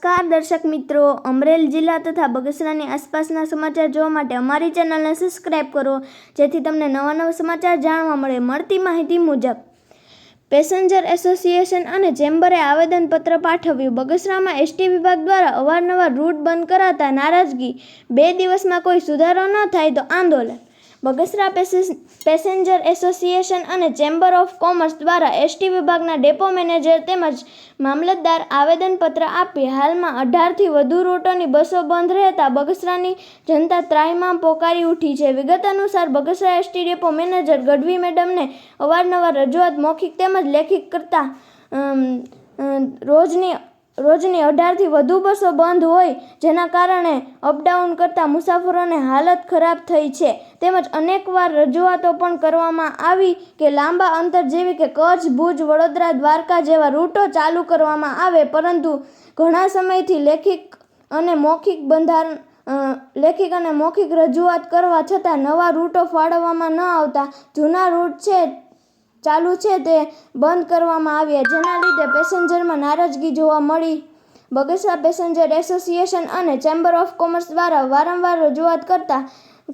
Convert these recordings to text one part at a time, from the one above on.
નમસ્કાર દર્શક મિત્રો. અમરેલી જિલ્લા તથા બગસરાની આસપાસના સમાચાર જોવા માટે અમારી ચેનલને સબસ્ક્રાઈબ કરો, જેથી તમને નવા નવા સમાચાર જાણવા મળે મળતી માહિતી મુજબ. પેસેન્જર એસોસિએશન અને ચેમ્બરે આવેદનપત્ર પાઠવ્યું. બગસરામાં એસટી વિભાગ દ્વારા અવારનવાર રૂટ બંધ કરાતા નારાજગી. બે દિવસમાં કોઈ સુધારો ન થાય તો આંદોલન બગસરા પેસેન્જર એસોસિએશન અને ચેમ્બર ઓફ કોમર્સ દ્વારા એસટી વિભાગના ડેપો મેનેજર તેમજ મામલતદાર આવેદનપત્ર આપી હાલમાં અઢારથી વધુ રૂટોની બસો બંધ રહેતા બગસરાની જનતા ત્રાહિમામ પોકારી ઉઠી છે. વિગત અનુસાર Bagasara ST depot manager Gadhvi મેડમને અવારનવાર રજૂઆત મૌખિક તેમજ લેખિત કરતા રોજની રોજની અઢારથી વધુ બસો બંધ હોય, જેના કારણે અપડાઉન કરતા મુસાફરોને હાલત ખરાબ થઈ છે. તેમજ અનેકવાર રજૂઆતો પણ કરવામાં આવી કે લાંબા અંતર જેવી કે કચ્છ, ભુજ, વડોદરા, દ્વારકા જેવા રૂટો ચાલુ કરવામાં આવે, પરંતુ ઘણા સમયથી લેખિક અને મૌખિક બંધારણ લેખિક અને મૌખિક રજૂઆત કરવા છતાં નવા રૂટો ફાળવવામાં ન આવતા. જૂના રૂટ છે ચાલુ છે તે બંધ કરવામાં આવ્યા. જેના લીધે પેસેન્જરમાં નારાજગી જોવા મળી. બગસરા પેસેન્જર એસોસિએશન અને ચેમ્બર ઓફ કોમર્સ દ્વારા વારંવાર રજૂઆત કરતા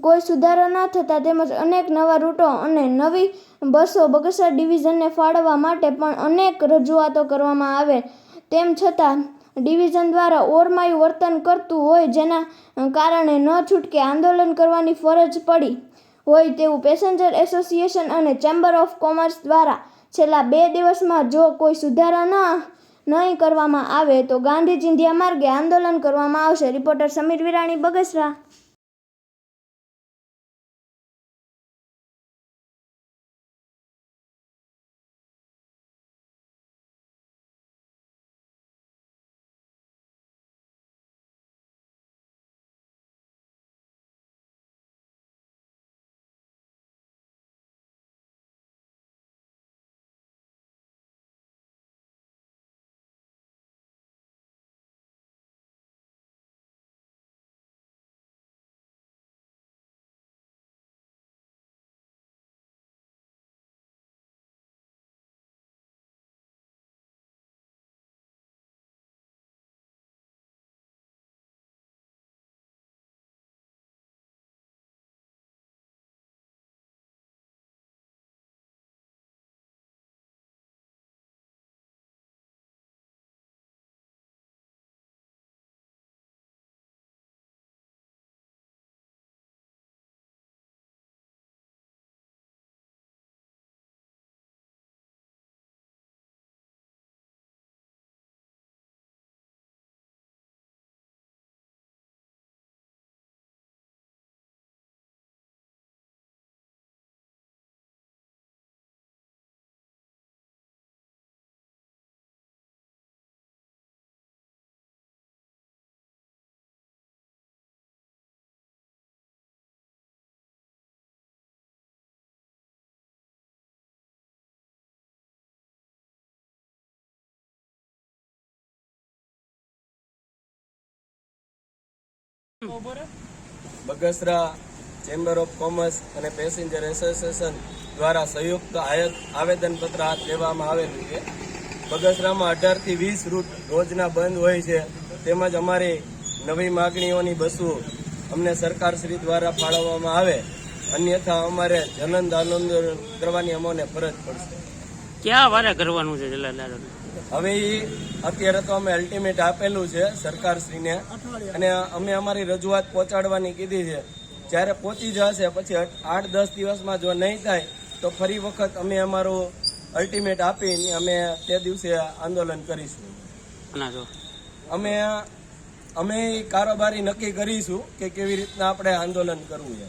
કોઈ સુધારો ન થતાં તેમજ અનેક નવા રૂટો અને નવી બસો બગસરા ડિવિઝનને ફાળવવા માટે પણ અનેક રજૂઆતો કરવામાં આવે તેમ છતાં, ડિવિઝન દ્વારા ઓરમાયું વર્તન કરતું હોય જેના કારણે ન છૂટકે આંદોલન કરવાની ફરજ પડી. હોય તેવું પેસેન્જર એસોસિએશન અને ચેમ્બર ઓફ કોમર્સ દ્વારા છેલ્લા બે દિવસમાં જો કોઈ સુધારા ન, નહીં કરવામાં આવે તો ગાંધી ચિંધ્યા માર્ગે આંદોલન કરવામાં આવશે. Reporter Sameer Virani, Bagasara. Bagasara chamber of commerce અને પેસેન્જર એસોસિએશન દ્વારા સંયુક્ત આવેદનપત્ર હાથ લેવામાં આવેલું છે. બગસરામાં અઢારથી વીસ રૂટ રોજના બંધ હોય છે. તેમજ અમારી નવી માગણીઓની બસો અમને સરકારશ્રી દ્વારા ફાળવવામાં આવે. અન્યથા અમારે જનંદ આંદોલન કરવાની અમને ફરજ પડશે. ક્યાં વારે કરવાનું છે જિલ્લાદારોને હવે એ અત્યારે તો અમે અલ્ટિમેટ આપેલું છે સરકારશ્રીને. અને અમે અમારી રજૂઆત પહોંચાડવાની કીધી છે. જ્યારે પહોંચી જશે પછી આઠ દસ દિવસમાં જો નહીં થાય તો ફરી વખત અમે અમારું અલ્ટિમેટ આપીને અમે તે દિવસે આંદોલન કરીશું. અમે અમે કારોબારી નક્કી કરીશું કે કેવી રીતના આપણે આંદોલન કરવું છે.